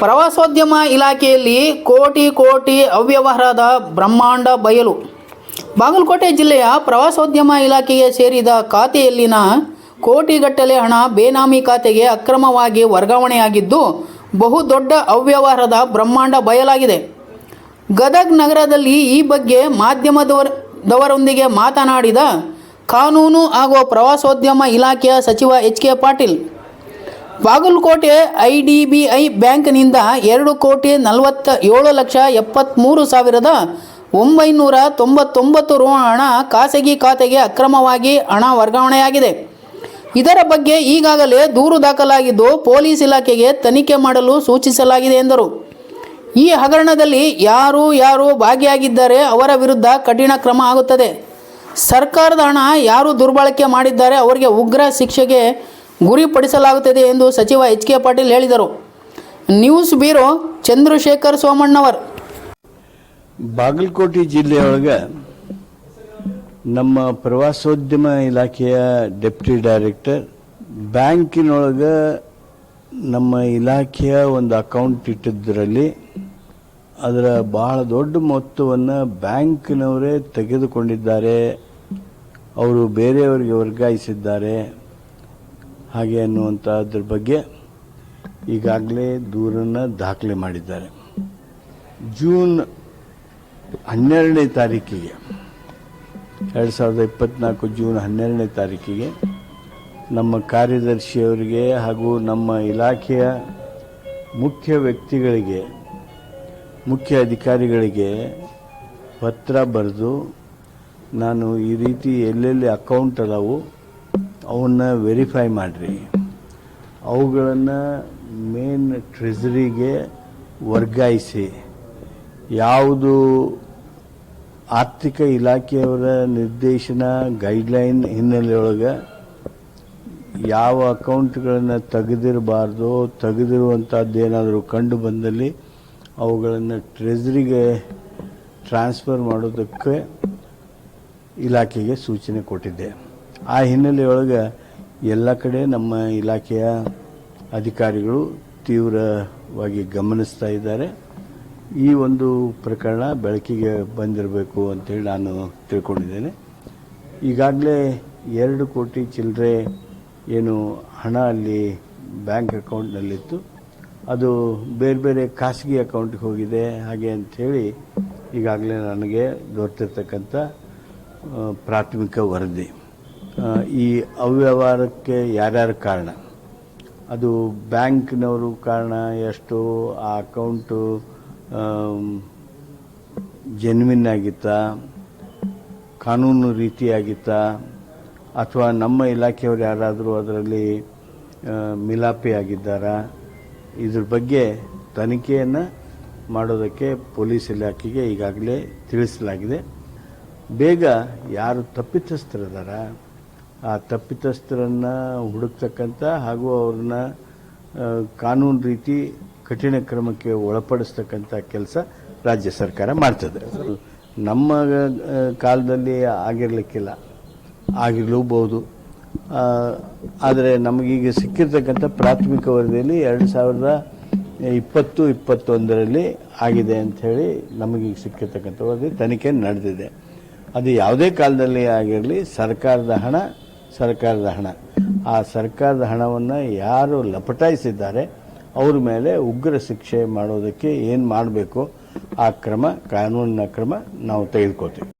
ಪ್ರವಾಸೋದ್ಯಮ ಇಲಾಖೆಯಲ್ಲಿ ಕೋಟಿ ಕೋಟಿ ಅವ್ಯವಹಾರದ ಬ್ರಹ್ಮಾಂಡ ಬಯಲು. ಬಾಗಲಕೋಟೆ ಜಿಲ್ಲೆಯ ಪ್ರವಾಸೋದ್ಯಮ ಇಲಾಖೆಗೆ ಸೇರಿದ ಖಾತೆಯಲ್ಲಿನ ಕೋಟಿಗಟ್ಟಲೆ ಹಣ ಬೇನಾಮಿ ಖಾತೆಗೆ ಅಕ್ರಮವಾಗಿ ವರ್ಗಾವಣೆಯಾಗಿದ್ದು ಬಹುದೊಡ್ಡ ಅವ್ಯವಹಾರದ ಬ್ರಹ್ಮಾಂಡ ಬಯಲಾಗಿದೆ. ಗದಗ್ ನಗರದಲ್ಲಿ ಈ ಬಗ್ಗೆ ಮಾಧ್ಯಮದವರ ದವರೊಂದಿಗೆ ಮಾತನಾಡಿದ ಕಾನೂನು ಹಾಗೂ ಪ್ರವಾಸೋದ್ಯಮ ಇಲಾಖೆಯ ಸಚಿವ H K Patil Bagalkot I D B I ಬ್ಯಾಂಕ್ನಿಂದ ಎರಡು ಕೋಟಿ ನಲವತ್ತ ಏಳು ಲಕ್ಷ ಎಪ್ಪತ್ತ್ಮೂರು ಸಾವಿರದ ಒಂಬೈನೂರ ತೊಂಬತ್ತೊಂಬತ್ತು ರು ಹಣ ಖಾಸಗಿ ಖಾತೆಗೆ ಅಕ್ರಮವಾಗಿ ಹಣ ವರ್ಗಾವಣೆಯಾಗಿದೆ. ಇದರ ಬಗ್ಗೆ ಈಗಾಗಲೇ ದೂರು ದಾಖಲಾಗಿದ್ದು ಪೊಲೀಸ್ ಇಲಾಖೆಗೆ ತನಿಖೆ ಮಾಡಲು ಸೂಚಿಸಲಾಗಿದೆ ಎಂದರು. ಈ ಹಗರಣದಲ್ಲಿ ಯಾರು ಯಾರು ಭಾಗಿಯಾಗಿದ್ದಾರೆ ಅವರ ವಿರುದ್ಧ ಕಠಿಣ ಕ್ರಮ ಆಗುತ್ತದೆ. ಸರ್ಕಾರದ ಹಣ ಯಾರು ದುರ್ಬಳಕೆ ಮಾಡಿದ್ದಾರೆ ಅವರಿಗೆ ಉಗ್ರ ಶಿಕ್ಷೆಗೆ ಗುರಿಪಡಿಸಲಾಗುತ್ತದೆ ಎಂದು ಸಚಿವ ಎಚ್ ಕೆ ಪಾಟೀಲ್ ಹೇಳಿದರು. ನ್ಯೂಸ್ ಬ್ಯೂರೋ ಚಂದ್ರಶೇಖರ್ ಸೋಮಣ್ಣವರ್ ಬಾಗಲಕೋಟೆ ಜಿಲ್ಲೆಯೊಳಗೆ ನಮ್ಮ ಪ್ರವಾಸೋದ್ಯಮ ಇಲಾಖೆಯ ಡೆಪ್ಟಿ ಡೈರೆಕ್ಟರ್, ಬ್ಯಾಂಕಿನೊಳಗೆ ನಮ್ಮ ಇಲಾಖೆಯ ಒಂದು ಅಕೌಂಟ್ ಇಟ್ಟಿದ್ದರಲ್ಲಿ ಅದರ ಬಹಳ ದೊಡ್ಡ ಮೊತ್ತವನ್ನು ಬ್ಯಾಂಕಿನವರೇ ತೆಗೆದುಕೊಂಡಿದ್ದಾರೆ. ಅವರು ಬೇರೆಯವರಿಗೆ ವರ್ಗಾಯಿಸಿದ್ದಾರೆ. ಹಾಗೆ ಅನ್ನುವಂಥದ್ರ ಬಗ್ಗೆ ಈಗಾಗಲೇ ದೂರನ್ನು ದಾಖಲೆ ಮಾಡಿದ್ದಾರೆ. ಜೂನ್ ಹನ್ನೆರಡನೇ ತಾರೀಕಿಗೆ, ಎರಡು ಸಾವಿರದ ಇಪ್ಪತ್ನಾಲ್ಕು ಜೂನ್ ಹನ್ನೆರಡನೇ ತಾರೀಕಿಗೆ ನಮ್ಮ ಕಾರ್ಯದರ್ಶಿಯವರಿಗೆ ಹಾಗೂ ನಮ್ಮ ಇಲಾಖೆಯ ಮುಖ್ಯ ವ್ಯಕ್ತಿಗಳಿಗೆ, ಮುಖ್ಯ ಅಧಿಕಾರಿಗಳಿಗೆ ಪತ್ರ ಬರೆದು ನಾನು ಈ ರೀತಿ ಎಲ್ಲೆಲ್ಲಿ ಅಕೌಂಟ್ ಅದಾವು ಅವನ್ನ ವೆರಿಫೈ ಮಾಡಿರಿ. ಅವುಗಳನ್ನು ಮೇನ್ ಟ್ರೆಜರಿಗೆ ವರ್ಗಾಯಿಸಿ. ಯಾವುದು ಆರ್ಥಿಕ ಇಲಾಖೆಯವರ ನಿರ್ದೇಶನ ಗೈಡ್ಲೈನ್ ಹಿನ್ನೆಲೆಯೊಳಗೆ ಯಾವ ಅಕೌಂಟ್ಗಳನ್ನು ತೆಗೆದಿರಬಾರ್ದು ತೆಗೆದಿರುವಂಥದ್ದು ಏನಾದರೂ ಕಂಡು ಬಂದಲ್ಲಿ ಅವುಗಳನ್ನು ಟ್ರೆಜರಿಗೆ ಟ್ರಾನ್ಸ್ಫರ್ ಮಾಡೋದಕ್ಕೆ ಇಲಾಖೆಗೆ ಸೂಚನೆ ಕೊಟ್ಟಿದ್ದೆ. ಆ ಹಿನ್ನೆಲೆಯೊಳಗೆ ಎಲ್ಲ ಕಡೆ ನಮ್ಮ ಇಲಾಖೆಯ ಅಧಿಕಾರಿಗಳು ತೀವ್ರವಾಗಿ ಗಮನಿಸ್ತಾ ಇದ್ದಾರೆ. ಈ ಒಂದು ಪ್ರಕರಣ ಬೆಳಕಿಗೆ ಬಂದಿರಬೇಕು ಅಂತೇಳಿ ನಾನು ತಿಳ್ಕೊಂಡಿದ್ದೇನೆ. ಈಗಾಗಲೇ ಎರಡು ಕೋಟಿ ಚಿಲ್ಲರೆ ಏನು ಹಣ ಅಲ್ಲಿ ಬ್ಯಾಂಕ್ ಅಕೌಂಟ್ನಲ್ಲಿತ್ತು. ಅದು ಬೇರೆ ಬೇರೆ ಖಾಸಗಿ ಅಕೌಂಟ್ಗೆ ಹೋಗಿದೆ, ಹಾಗೆ ಅಂಥೇಳಿ ಈಗಾಗಲೇ ನನಗೆ ದೊರೆತಿರ್ತಕ್ಕಂಥ ಪ್ರಾಥಮಿಕ ವರದಿ. ಈ ಅವ್ಯವಹಾರಕ್ಕೆ ಯಾರ್ಯಾರ ಕಾರಣ? ಅದು ಬ್ಯಾಂಕ್ನವರು ಕಾರಣ, ಎಷ್ಟು ಆ ಅಕೌಂಟು ಜೆನ್ವಿನ್ ಆಗಿತ್ತಾ? ಕಾನೂನು ರೀತಿಯಾಗಿತ್ತಾ? ಅಥವಾ ನಮ್ಮ ಇಲಾಖೆಯವರು ಯಾರಾದರೂ ಅದರಲ್ಲಿ ಮಿಲಾಪಿ ಆಗಿದ್ದಾರಾ? ಇದ್ರ ಬಗ್ಗೆ ತನಿಖೆಯನ್ನು ಮಾಡೋದಕ್ಕೆ ಪೊಲೀಸ್ ಇಲಾಖೆಗೆ ಈಗಾಗಲೇ ತಿಳಿಸಲಾಗಿದೆ. ಬೇಗ ಯಾರು ತಪ್ಪಿತಸ್ಥರಿದಾರ? ಆ ತಪ್ಪಿತಸ್ಥರನ್ನು ಹುಡುಕ್ತಕ್ಕಂಥ ಹಾಗೂ ಅವ್ರನ್ನ ಕಾನೂನು ರೀತಿ ಕಠಿಣ ಕ್ರಮಕ್ಕೆ ಒಳಪಡಿಸ್ತಕ್ಕಂಥ ಕೆಲಸ ರಾಜ್ಯ ಸರ್ಕಾರ ಮಾಡ್ತದೆ. ನಮ್ಮ ಕಾಲದಲ್ಲಿ ಆಗಿರಲಿಕ್ಕಿಲ್ಲ. ಆಗಿರಲೂಬಹುದು ಆದರೆ ನಮಗೀಗ ಸಿಕ್ಕಿರ್ತಕ್ಕಂಥ ಪ್ರಾಥಮಿಕ ವರದಿಯಲ್ಲಿ ಎರಡು ಸಾವಿರದ ಇಪ್ಪತ್ತು, ಇಪ್ಪತ್ತೊಂದರಲ್ಲಿ ಆಗಿದೆ ಅಂಥೇಳಿ ನಮಗೀಗ ಸಿಕ್ಕಿರ್ತಕ್ಕಂಥ ವರದಿ ತನಿಖೆ ನಡೆದಿದೆ. ಅದು ಯಾವುದೇ ಕಾಲದಲ್ಲಿ ಆಗಿರಲಿ ಸರ್ಕಾರದ ಹಣ ಸರ್ಕಾರದ ಹಣ. ಆ ಸರ್ಕಾರದ ಹಣವನ್ನು ಯಾರು ಲಪಟಾಯಿಸಿದ್ದಾರೆ, ಅವ್ರ ಮೇಲೆ ಉಗ್ರ ಶಿಕ್ಷೆ ಮಾಡೋದಕ್ಕೆ ಏನು ಮಾಡಬೇಕು, ಆ ಕ್ರಮ, ಕಾನೂನಿನ ಕ್ರಮ ನಾವು ತೆಗೆದುಕೊಳ್ತೀವಿ.